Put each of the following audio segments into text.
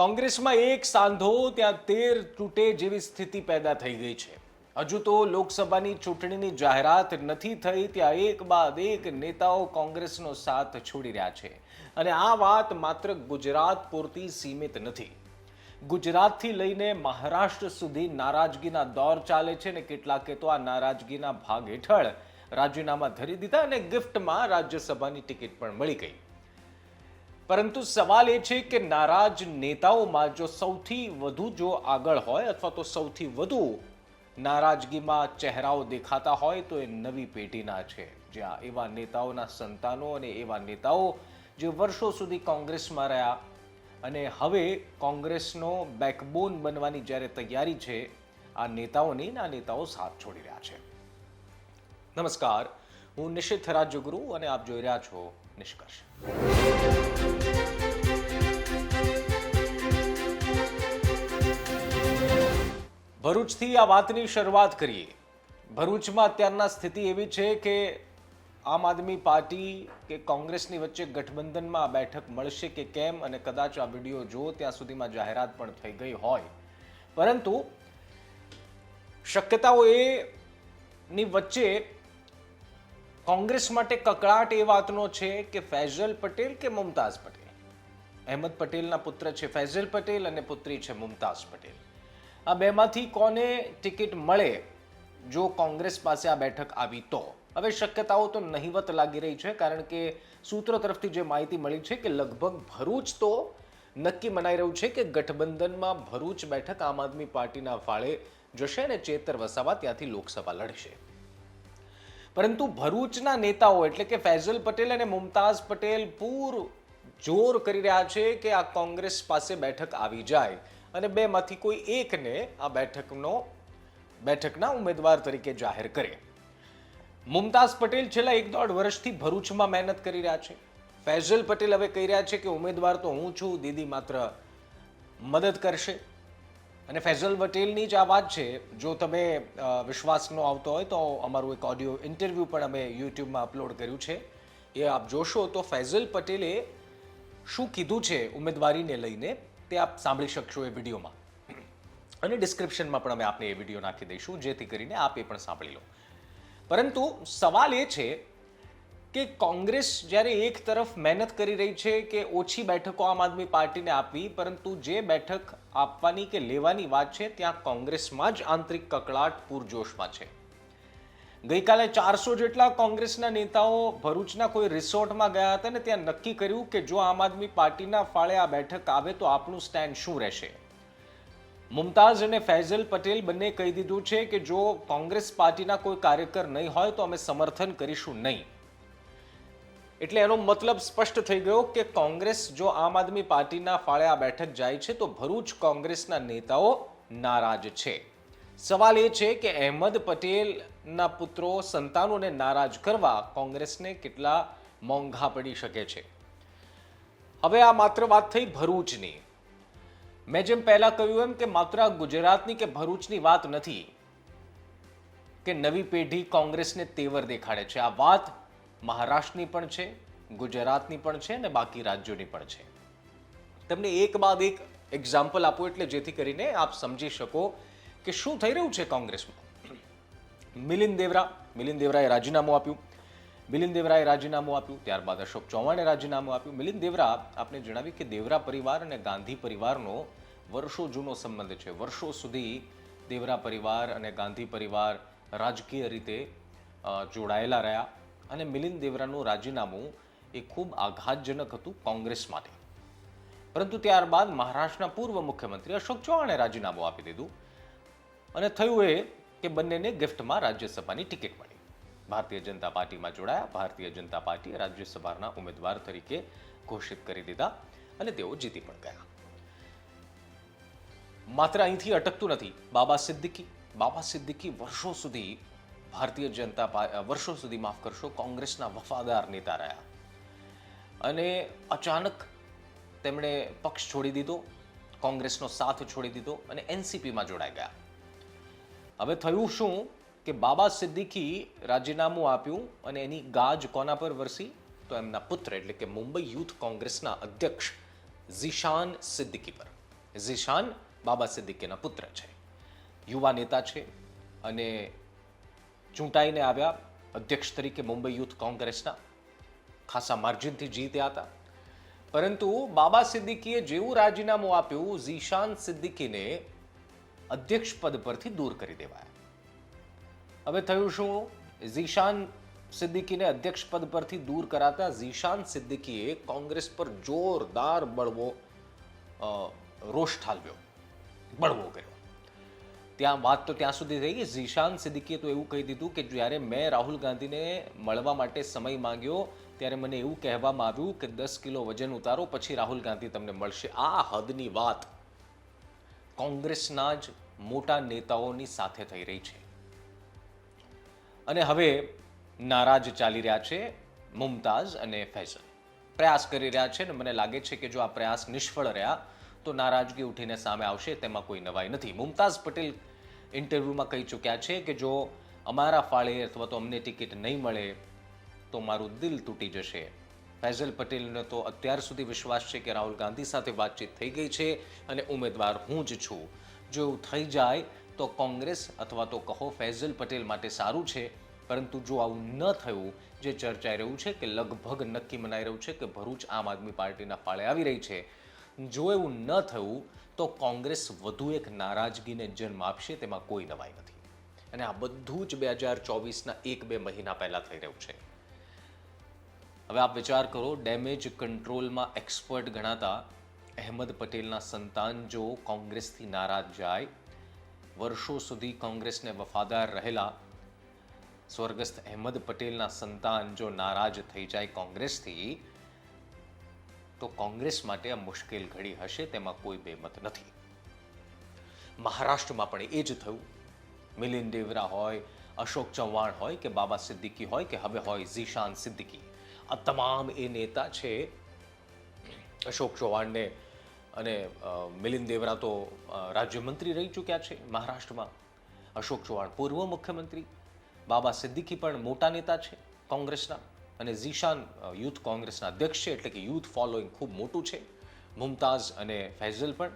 કોંગ્રેસમાં એક સાંધો ત્યાં તેર તૂટે જેવી સ્થિતિ પેદા થઈ ગઈ છે. હજુ તો લોકસભાની ચૂંટણીની જાહેરાત નથી થઈ ત્યાં એક બાદ એક નેતાઓ કોંગ્રેસનો સાથ છોડી રહ્યા છે. અને આ વાત માત્ર ગુજરાત પૂરતી સીમિત નથી. ગુજરાતથી લઈને મહારાષ્ટ્ર સુધી નારાજગીના દોર ચાલે છે ને કેટલાકે તો આ નારાજગીના ભાગ હેઠળ રાજીનામા ધરી દીધા અને ગિફ્ટમાં રાજ્યસભાની ટિકિટ પણ મળી ગઈ. પરંતુ સવાલ એ છે કે નારાજ નેતાઓમાં જો સૌથી વધુ જો આગળ હોય અથવા તો સૌથી વધુ નારાજગીમાં ચહેરાઓ દેખાતા હોય તો એ નવી પેઢીના છે. જ્યાં એવા નેતાઓના સંતાનો અને એવા નેતાઓ જે વર્ષો સુધી કોંગ્રેસમાં રહ્યા અને હવે કોંગ્રેસનો બેકબોન બનવાની જ્યારે તૈયારી છે, આ નેતાઓની આ નેતાઓ સાથ છોડી રહ્યા છે. નમસ્કાર, હું નિશિત રાજ્યગુરુ અને આપ જોઈ રહ્યા છો નિષ્કર્ષ ભરૂચથી આ વાતની શરૂઆત કરીએ. ભરૂચમાં અત્યારના સ્થિતિ એવી છે કે આમ આદમી પાર્ટી કે કોંગ્રેસની વચ્ચે ગઠબંધનમાં આ બેઠક મળશે કે કેમ અને કદાચ આ વીડિયો જો ત્યાં સુધીમાં જાહેરાત પણ થઈ ગઈ હોય. પરંતુ શક્યતાઓ એ ની વચ્ચે કોંગ્રેસ માટે કકળાટ એ વાતનો છે કે ફૈઝલ પટેલ કે મુમતાઝ પટેલ? અહેમદ પટેલના પુત્ર છે ફૈઝલ પટેલ અને પુત્રી છે મુમતાઝ પટેલ. આ બેમાંથી કોને ટિકિટ મળે જો કોંગ્રેસ પાસે આ બેઠક આવી તો? હવે શક્યતાઓ તો નહિવત લાગી રહી છે કારણ કે સૂત્રો તરફથી જે માહિતી મળી છે કે લગભગ ભરૂચ તો નક્કી મનાઈ રહ્યું છે કે ગઠબંધનમાં ભરૂચ બેઠક આમ આદમી પાર્ટીના ફાળે જશે અને ચેતર વસાવા ત્યાંથી લોકસભા લડશે. પરંતુ ભરૂચના નેતાઓ, એટલે કે ફૈઝલ પટેલ અને મુમતાઝ પટેલ, પૂર જોર કરી રહ્યા છે કે આ કોંગ્રેસ પાસે બેઠક આવી જાય. અને બેમાંથી કોઈ એકને આ બેઠકનો, બેઠકના ઉમેદવાર તરીકે જાહેર કરે. મુમતાઝ પટેલ છેલ્લા એક દોઢ વર્ષથી ભરૂચમાં મહેનત કરી રહ્યા છે. ફૈઝલ પટેલ હવે કહી રહ્યા છે કે ઉમેદવાર તો હું છું, દીદી માત્ર મદદ કરશે. અને ફૈઝલ પટેલની જ આ વાત છે, જો તમે વિશ્વાસનો આવતો હોય તો અમારું એક ઓડિયો ઇન્ટરવ્યૂ પણ અમે યુટ્યુબમાં અપલોડ કર્યું છે. એ આપ જોશો તો ફૈઝલ પટેલે શું કીધું છે ઉમેદવારીને લઈને તે આપ સાંભળી શકશો એ વિડીયોમાં. અને ડિસ્ક્રિપ્શનમાં પણ અમે આપને એ વીડિયો નાખી દઈશું, જેથી કરીને આપ એ પણ સાંભળી લો. પરંતુ સવાલ એ છે કે કોંગ્રેસ જ્યારે એક તરફ મહેનત કરી રહી છે કે ઓછી બેઠકો આમ આદમી પાર્ટીને આપવી, પરંતુ જે બેઠક આપવાની કે લેવાની વાત છે, ત્યાં કોંગ્રેસમાં જ આંતરિક કકળાટ પૂરજોશમાં છે. ગઈકાલે ચારસો જેટલા કોંગ્રેસના નેતાઓ ભરૂચના કોઈ રિસોર્ટમાં ગયા હતા ને ત્યાં નક્કી કર્યું કે જો આમ આદમી પાર્ટીના ફાળે આ બેઠક આવે તો આપણું સ્ટેન્ડ શું રહેશે? મુમતાઝ અને ફૈઝલ પટેલ બંને કહી દીધું છે કે જો કોંગ્રેસ પાર્ટીના કોઈ કાર્યકર નહીં હોય તો અમે સમર્થન કરીશું નહીં. એટલે એનો મતલબ સ્પષ્ટ થઈ ગયો કે કોંગ્રેસ જો આમ આદમી પાર્ટીના ફાળે આ બેઠક જાય છે, તો ભરૂચ કોંગ્રેસના નેતાઓ નારાજ છે. સવાલ એ છે કે અહેમદ પટેલના પુત્રો સંતાનોને નારાજ કરવા કોંગ્રેસને કેટલા મોંઘા પડી શકે છે? હવે આ માત્ર વાત થઈ ભરૂચની. મેં જેમ પહેલાં કહ્યું એમ કે માત્ર ગુજરાતની કે ભરૂચની વાત નથી, કે નવી પેઢી કોંગ્રેસને તેવર દેખાડે છે. આ વાત મહારાષ્ટ્રની પણ છે, ગુજરાતની પણ છે અને બાકી રાજ્યોની પણ છે. તમને એક બાદ એક એક્ઝામ્પલ આપું એટલે જેથી કરીને આપ સમજી શકો કે શું થઈ રહ્યું છે કોંગ્રેસમાં. મિલિન દેવરા મિલિન દેવરાએ રાજીનામું આપ્યું. મિલિંદ દેવરાએ રાજીનામું આપ્યું, ત્યારબાદ અશોક ચૌહાણે રાજીનામું આપ્યું. મિલિન દેવરા, આપને જણાવ્યું કે દેવરા પરિવાર અને ગાંધી પરિવારનો વર્ષો જૂનો સંબંધ છે. વર્ષો સુધી દેવરા પરિવાર અને ગાંધી પરિવાર રાજકીય રીતે જોડાયેલા રહ્યા. અને મિલિંદ દેવરાનું રાજીનામું એ ખૂબ આઘાતજનક હતું કોંગ્રેસ માટે. પરંતુ ત્યારબાદ મહારાષ્ટ્રના પૂર્વ મુખ્યમંત્રી અશોક ચૌહાણે રાજીનામું આપી દીધું અને થયું એ કે બંનેને ગિફ્ટમાં રાજ્યસભાની ટિકિટ મળી. ભારતીય જનતા પાર્ટીમાં જોડાયા, ભારતીય જનતા પાર્ટીએ રાજ્યસભાના ઉમેદવાર તરીકે ઘોષિત કરી દીધા અને તેઓ જીતી પણ ગયા. માત્ર અહીંથી અટકતું નથી, બાબા સિદ્દીકી બાબા સિદ્દીકી વર્ષો સુધી ભારતીય જનતા વર્ષો સુધી માફ કરશો, કોંગ્રેસના વફાદાર નેતા રહ્યા. અને અચાનક તેમણે પક્ષ છોડી દીધો, કોંગ્રેસનો સાથ છોડી દીધો અને એનસીપીમાં જોડાઈ ગયા. હવે થયું શું કે બાબા સિદ્દીકી રાજીનામું આપ્યું અને એની ગાજ કોના પર વરસી? તો એમના પુત્ર એટલે કે મુંબઈ યુથ કોંગ્રેસના અધ્યક્ષ ઝીશાન સિદ્દીકી પર. ઝીશાન બાબા સિદ્દીકીના પુત્ર છે. યુવા નેતા છે અને ચૂંટાઈને આવ્યા અધ્યક્ષ તરીકે મુંબઈ યુથ કોંગ્રેસના ખાસા માર્જિનથી જીત્યા હતા. પરંતુ બાબા સિદ્દીકીએ જેવું રાજીનામું આપ્યું, ઝીશાન સિદ્દીકીને અધ્યક્ષ પદ પરથી દૂર કરી દેવાયા. હવે થયું શું? ઝીશાન સિદ્દીકીને અધ્યક્ષ પદ પરથી દૂર કરાતા ઝીશાન સિદ્દીકીએ કોંગ્રેસ પર જોરદાર બળવો રોષ ઠાલવ્યો. બળવો કર્યો. ત્યાં વાત તો ત્યાં સુધી થઈ ગઈ. ઝીશાન સિદ્દીકીએ તો એવું કહી દીધું કે જ્યારે મેં રાહુલ ગાંધીને મળવા માટે સમય માંગ્યો, ત્યારે મને એવું કહેવામાં આવ્યું કે દસ કિલો વજન ઉતારો, પછી રાહુલ ગાંધી તમને મળશે. આ હદની વાત કોંગ્રેસના જ મોટા નેતાઓની સાથે થઈ રહી છે. અને હવે નારાજ ચાલી રહ્યા છે મુમતાઝ અને ફૈઝલ. પ્રયાસ કરી રહ્યા છે ને મને લાગે છે કે જો આ પ્રયાસ નિષ્ફળ રહ્યા, તો નારાજગી ઉઠીને સામે આવશે, તેમાં કોઈ નવાઈ નથી. મુમતાઝ પટેલ ઇન્ટરવ્યૂમાં કહી ચૂક્યા છે કે જો અમારા ફાળે અથવા તો અમને ટિકિટ નહીં મળે, તો મારું દિલ તૂટી જશે. ફૈઝલ પટેલને તો અત્યાર સુધી વિશ્વાસ છે કે રાહુલ ગાંધી સાથે વાતચીત થઈ ગઈ છે અને ઉમેદવાર હું જ છું. જો એવું થઈ જાય, તો કોંગ્રેસ અથવા તો કહો ફૈઝલ પટેલ માટે સારું છે. પરંતુ જો આવું ન થયું, જે ચર્ચાઈ રહ્યું છે કે લગભગ નક્કી મનાઈ રહ્યું છે કે ભરૂચ આમ આદમી પાર્ટીના ફાળે આવી રહી છે જો એવું ન થયું, તો કોંગ્રેસ વધુ એક નારાજગીને જન્મ આપશે તેમાં કોઈ નવાઈ નથી. અને આ બધું જ બે હજાર ચોવીસના એક બે મહિના પહેલાં થઈ રહ્યું છે. હવે આપ વિચાર કરો, ડેમેજ કંટ્રોલમાં એક્સપર્ટ ગણાતા અહેમદ પટેલના સંતાન જો કોંગ્રેસથી નારાજ જાય, વર્ષો સુધી કોંગ્રેસને વફાદાર રહેલા સ્વર્ગસ્થ અહેમદ પટેલના સંતાન જો નારાજ થઈ જાય કોંગ્રેસથી તો કોંગ્રેસ માટે આ મુશ્કેલ ઘડી હશે તેમાં કોઈ બેમત નથી. મહારાષ્ટ્રમાં પણ એ જ થયું. મિલિંદ દેવરા હોય અશોક ચૌહાણ હોય કે બાબા સિદ્દીકી હોય કે હવે હોય ઝીશાન સિદ્દીકી. આ તમામ એ નેતા છે અશોક ચૌહાણને અને અ, મિલિંદ દેવરા તો રાજ્યમંત્રી રહી ચૂક્યા છે મહારાષ્ટ્રમાં. અશોક ચૌહાણ પૂર્વ મુખ્યમંત્રી બાબા સિદ્દીકી પણ મોટા નેતા છે કોંગ્રેસના. અને ઝીશાન યુથ કોંગ્રેસના અધ્યક્ષ છે, એટલે કે યુથ ફોલોઈંગ ખૂબ મોટું છે. મુમતાઝ અને ફૈઝલ પણ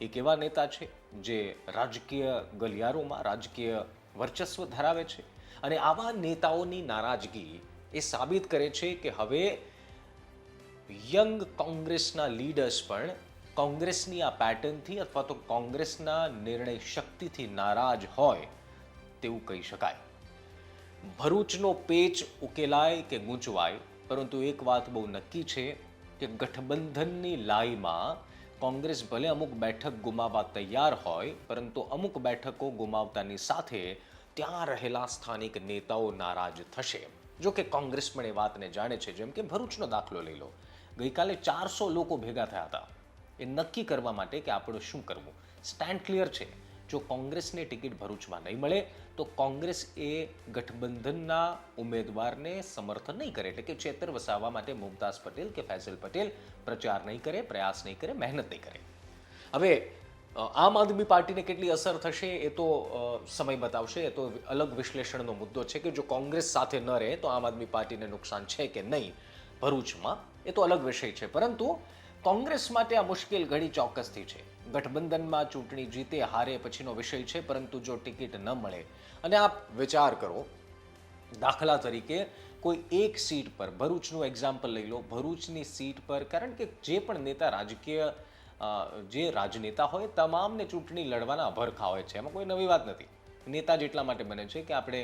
એક એવા નેતા છે, જે રાજકીય ગલિયારોમાં રાજકીય વર્ચસ્વ ધરાવે છે. અને આવા નેતાઓની નારાજગી એ સાબિત કરે છે કે હવે યંગ કોંગ્રેસના લીડર્સ પણ કોંગ્રેસની આ પેટર્નથી અથવા તો કોંગ્રેસના નિર્ણય શક્તિથી નારાજ હોય તેવું કહી શકાય. ભરૂચનો પેચ ઉકેલાય કે ગૂંચવાય? પરંતુ એક વાત બહુ નક્કી છે કે ગઠબંધનની લાઈમાં કોંગ્રેસ ભલે અમુક બેઠક ગુમાવવા તૈયાર હોય, પરંતુ અમુક બેઠકો ગુમાવતાની સાથે ત્યાં રહેલા સ્થાનિક નેતાઓ નારાજ થશે. જો કે કોંગ્રેસ પણ એ વાતને જાણે છે, જેમ કે ભરૂચનો દાખલો લઈ લો. ગઈકાલે ચારસો લોકો ભેગા થયા હતા. એ નક્કી કરવા માટે કે આપણે શું કરવું? સ્ટેન્ડ ક્લિયર છે. જો કોંગ્રેસને ટિકિટ ભરૂચમાં નહીં મળે, તો કોંગ્રેસ એ ગઠબંધનના ઉમેદવારને સમર્થન નહીં કરે. એટલે કે ચેતર વસાવવા માટે મુમતાઝ પટેલ કે ફૈઝલ પટેલ પ્રચાર નહીં કરે, પ્રયાસ નહીં કરે, મહેનત નહીં કરે. હવે આમ આદમી પાર્ટીને કેટલી અસર થશે એ તો સમય બતાવશે. એ તો અલગ વિશ્લેષણનો મુદ્દો છે કે જો કોંગ્રેસ સાથે ન રહે, તો આમ આદમી પાર્ટીને નુકસાન છે કે નહીં ભરૂચમાં, એ તો અલગ વિષય છે. પરંતુ કોંગ્રેસ માટે આ મુશ્કેલ ઘડી ચોક્કસથી છે. ગઠબંધનમાં ચૂંટણી જીતે, હારે પછીનો વિષય છે, પરંતુ જો ટિકિટ ન મળે. અને આપ વિચાર કરો, દાખલા તરીકે કોઈ એક સીટ પર, ભરૂચનું એક્ઝામ્પલ લઈ લો, ભરૂચની સીટ પર, કારણ કે જે પણ નેતા રાજકીય જે રાજનેતા હોય, તમામને ચૂંટણી લડવાના અભરખા હોય છે. એમાં કોઈ નવી વાત નથી. નેતા જ એટલા માટે બને છે કે આપણે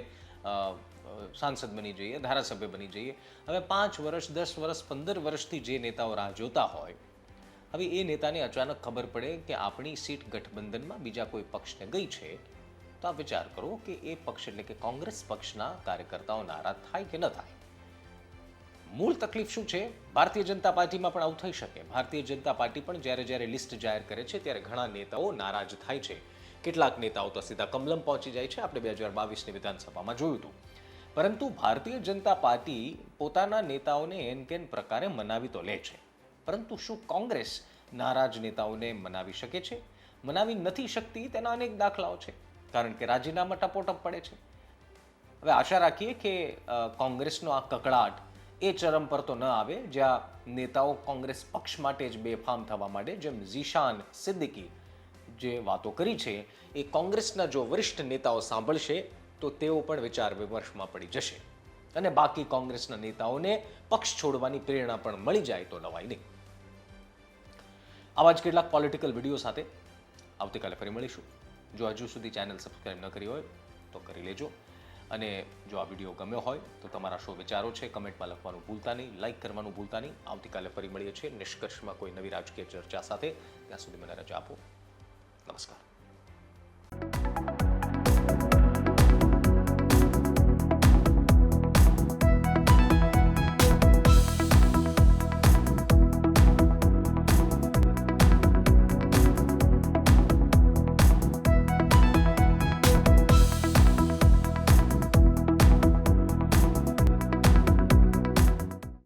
સાંસદ બની જઈએ, ધારાસભ્ય બની જઈએ. હવે પાંચ વર્ષ, દસ વર્ષ, પંદર વર્ષથી જે નેતાઓ રાહ જોતા હોય હવે એ નેતાને અચાનક ખબર પડે કે આપણી સીટ ગઠબંધનમાં બીજા કોઈ પક્ષને ગઈ છે, તો આપ વિચાર કરો કે એ પક્ષ એટલે કે કોંગ્રેસ પક્ષના કાર્યકર્તાઓ નારાજ થાય કે ન થાય. મૂળ તકલીફ શું છે? ભારતીય જનતા પાર્ટીમાં પણ આવું થઈ શકે. ભારતીય જનતા પાર્ટી પણ જ્યારે જ્યારે લિસ્ટ જાહેર કરે છે, ત્યારે ઘણા નેતાઓ નારાજ થાય છે. કેટલાક નેતાઓ તો સીધા કમલમ પહોંચી જાય છે, આપણે બે હજાર બાવીસની વિધાનસભામાં જોયું હતું. પરંતુ ભારતીય જનતા પાર્ટી પોતાના નેતાઓને એન કેન પ્રકારે મનાવી તો લે છે. પરંતુ શું કોંગ્રેસ નારાજ નેતાઓને મનાવી શકે છે? મનાવી નથી શકતી તેના અનેક દાખલાઓ છે. કારણ કે રાજીનામા ટપોટપ પડે છે. હવે આશા રાખીએ કે કોંગ્રેસનો આ કકળાટ એ ચરમ પર તો ન આવે, જ્યાં નેતાઓ કોંગ્રેસ પક્ષ માટે જ બેફામ થવા માંડે. જેમ ઝીશાન સિદ્દીકી જે વાતો કરી છે, એ કોંગ્રેસના જો વરિષ્ઠ નેતાઓ સાંભળશે, તો તેઓ પણ વિચાર વિમર્શમાં પડી જશે. અને બાકી કોંગ્રેસના નેતાઓને પક્ષ છોડવાની પ્રેરણા પણ મળી જાય તો નવાઈ નહીં. આવા જ કેટલાક પોલિટિકલ વીડિયો સાથે આવતીકાલે ફરી મળીશું. જો હજુ સુધી ચેનલ સબસ્ક્રાઈબ ન કરી હોય, તો કરી લેજો. અને જો આ વીડિયો ગમ્યો હોય, તો તમારા શું વિચારો છે કમેન્ટમાં લખવાનું ભૂલતા નહીં લાઇક કરવાનું ભૂલતા નહીં. આવતીકાલે ફરી મળીએ છીએ. નિષ્કર્ષમાં કોઈ નવી રાજકીય ચર્ચા સાથે. ત્યાં સુધી મને રજા આપો. નમસ્કાર.